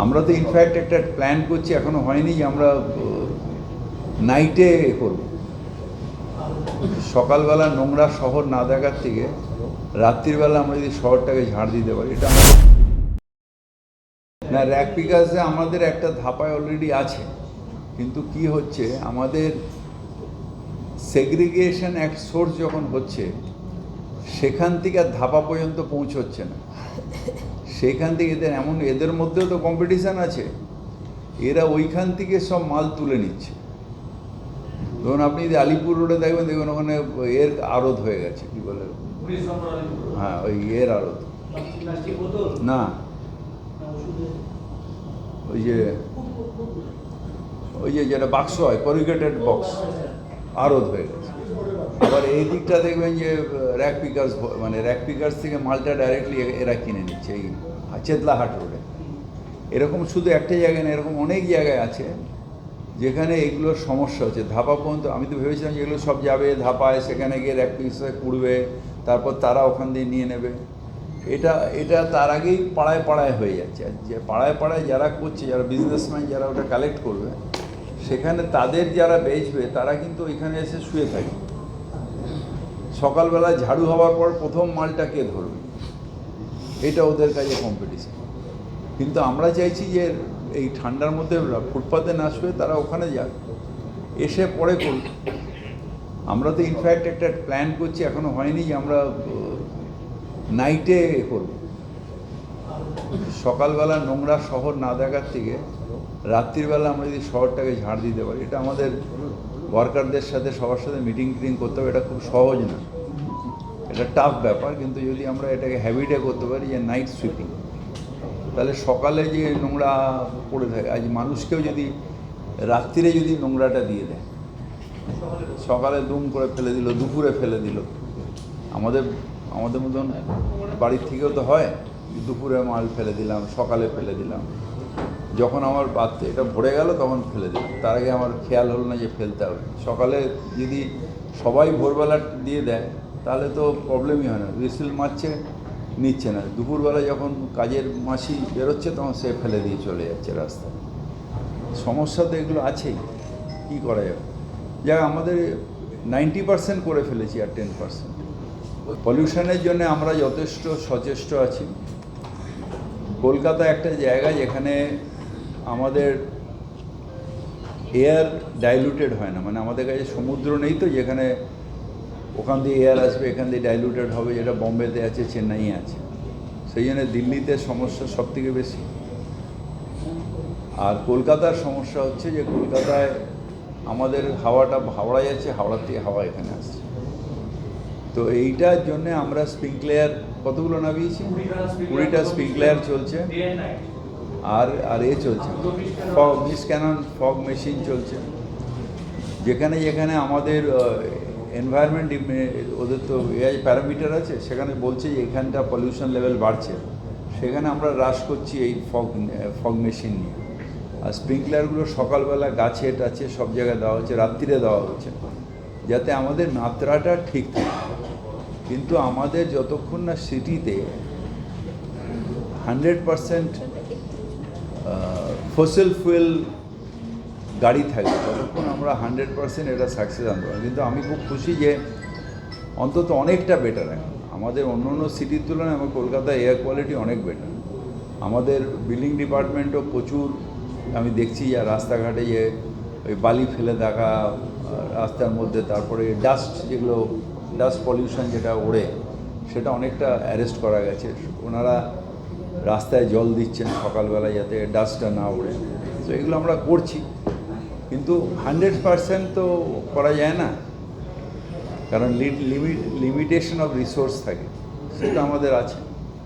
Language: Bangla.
আমরা তো ইনফ্যাক্ট একটা প্ল্যান করছি, এখনও হয়নি যে আমরা নাইটে করব। সকালবেলা নোংরা শহর না দেখার থেকে রাত্রিবেলা আমরা যদি শহরটাকে ঝাড় দিতে পারি, এটা না র্যাক পিকাসে আমাদের একটা ধাপায় অলরেডি আছে। কিন্তু কি হচ্ছে, আমাদের সেগ্রিগেশন এক সোর্স যখন হচ্ছে সেখান থেকে আর ধাপা পর্যন্ত পৌঁছচ্ছে না। সেইখান থেকে এদের এমন এদের মধ্যেও তো কম্পিটিশান আছে। এরা ওইখান থেকে সব মাল তুলে নিচ্ছে। ধরুন আপনি যদি আলিপুর রোডে দেখবেন দেখবেন ওখানে এর আড়ত হয়ে গেছে কি বলে। হ্যাঁ ওই এর আড়ত। না। ওই যে ওই যে যেটা বাক্স হয় করিগেটেড বক্স আরত হয়ে গেছে। আবার এই দিকটা দেখবেন যে র্যাক পিকার্স মানে র্যাক পিকার্স থেকে মালটা ডাইরেক্টলি এরা কিনে নিচ্ছে এই চেতলাহাট রোডে এরকম শুধু একটা জায়গায় না, এরকম অনেক জায়গায় আছে যেখানে এগুলোর সমস্যা হচ্ছে। ধাপা পর্যন্ত আমি তো ভেবেছিলাম যে এগুলো সব যাবে, ধাপায় সেখানে গিয়ে র্যাক পিসে কুড়বে, তারপর তারা ওখান দিয়ে নিয়ে নেবে। এটা এটা তার আগেই পাড়ায় পাড়ায় হয়ে যাচ্ছে। যে পাড়ায় পাড়ায় যারা করছে, যারা বিজনেসম্যান যারা ওটা কালেক্ট করবে, সেখানে তাদের যারা বেচবে, তারা কিন্তু ওইখানে এসে শুয়ে থাকে। সকালবেলা ঝাড়ু হওয়ার পর প্রথম মালটা কে ধরবে এটা ওদের কাছে কম্পিটিশন কিন্তু আমরা চাইছি যে এই ঠান্ডার মধ্যে ফুটপাতে না শুয়ে তারা ওখানে যাক। এসে পরে করুক আমরা তো ইনফ্যাক্ট একটা প্ল্যান করছি, এখনও হয়নি যে আমরা নাইটে করব। সকালবেলা নোংরা শহর না দেখার থেকে রাত্রিবেলা আমরা যদি শহরটাকে ঝাড় দিতে পারি, এটা আমাদের ওয়ার্কারদের সাথে, সবার সাথে মিটিং টিটিং করতে হবে, এটা খুব সহজ না। এটা টাফ ব্যাপার, কিন্তু যদি আমরা এটাকে হ্যাবিটে করতে পারি যে নাইট সুইপিং তাহলে সকালে যে নোংরা পড়ে থাকে, আজ মানুষকেও যদি, রাত্রিরে যদি নোংরাটা দিয়ে দেয়, সকালে দুম করে ফেলে দিল, দুপুরে ফেলে দিল, আমাদের আমাদের মতন বাড়ির থেকেও তো হয়, দুপুরে মাল ফেলে দিলাম, সকালে ফেলে দিলাম। যখন আমার বাচ্চা এটা ভরে গেল, তখন ফেলে দিলাম তার আগে আমার খেয়াল হলো না যে ফেলতে হবে। সকালে যদি সবাই ভোরবেলা দিয়ে দেয়, তাহলে তো প্রবলেমই হয় না। হুইসেল মারছে, নিচ্ছে না। দুপুরবেলা যখন কাজের মাসি বেরোচ্ছে, তখন সে ফেলে দিয়ে চলে যাচ্ছে রাস্তায় সমস্যা তো এগুলো আছেই। কী করা যাবে? যাক, আমাদের নাইনটি পার্সেন্ট করে ফেলেছি আর টেন পার্সেন্ট। পলিউশনের জন্য আমরা যথেষ্ট সচেষ্ট আছি। কলকাতা একটা জায়গা যেখানে আমাদের এয়ার ডাইলুটেড হয় না। মানে আমাদের কাছে সমুদ্র নেই তো, যেখানে ওখান দিয়ে এয়ার আসবে, এখান দিয়ে ডাইলুটেড হবে, যেটা বম্বেতে আছে চেন্নাই আছে। সেই জন্য দিল্লিতে সমস্যা সব থেকে বেশি। আর কলকাতার সমস্যা হচ্ছে যে, কলকাতায় আমাদের হাওয়াটা হাওড়া যাচ্ছে হাওড়ার থেকে হাওয়া এখানে আসছে। তো এইটার জন্য আমরা স্প্রিংক্লেয়ার কতগুলো নামিয়েছি? কুড়িটা স্প্রিংক্লেয়ার চলছে। আর আর এ চলছে। Fog mist cannon fog machine চলছে। যেখানে যেখানে আমাদের এনভায়রনমেন্ট ওদের তো এআই প্যারামিটার আছে, সেখানে বলছে যে এখানটা পলিউশন লেভেল বাড়ছে। সেখানে আমরা হ্রাস করছি এই ফগ ফগ মেশিন নিয়ে। আর স্প্রিংকলারগুলো সকালবেলা গাছে টাছে সব জায়গায় দেওয়া হচ্ছে, রাত্রিরে দেওয়া হচ্ছে। যাতে আমাদের মাত্রাটা ঠিক থাকে। কিন্তু আমাদের যতক্ষণ না সিটিতে হান্ড্রেড পারসেন্ট ফসিল ফুয়েল গাড়ি থাকবে। ততক্ষণ আমরা হান্ড্রেড পার্সেন্ট এটা সাকসেস আনতে পারি কিন্তু আমি খুব খুশি যে অন্তত অনেকটা বেটার এখন। আমাদের অন্য অন্য সিটির তুলনায় আমার কলকাতায় এয়ার কোয়ালিটি অনেক বেটার আমাদের বিল্ডিং ডিপার্টমেন্টও প্রচুর। আমি দেখছি যে রাস্তাঘাটে যে ওই বালি ফেলে দেখা রাস্তার মধ্যে তারপরে ডাস্ট যেগুলো ডাস্ট পলিউশন যেটা ওড়ে, সেটা অনেকটা অ্যারেস্ট করা গেছে। ওনারা রাস্তায় জল দিচ্ছেন সকালবেলা যাতে ডাস্টটা না উড়ে। তো এগুলো আমরা করছি। কিন্তু হান্ড্রেড পারসেন্ট তো করা যায় না। কারণ লিমিট লিমিটেশন অফ রিসোর্স থাকে। সেটা আমাদের আছে।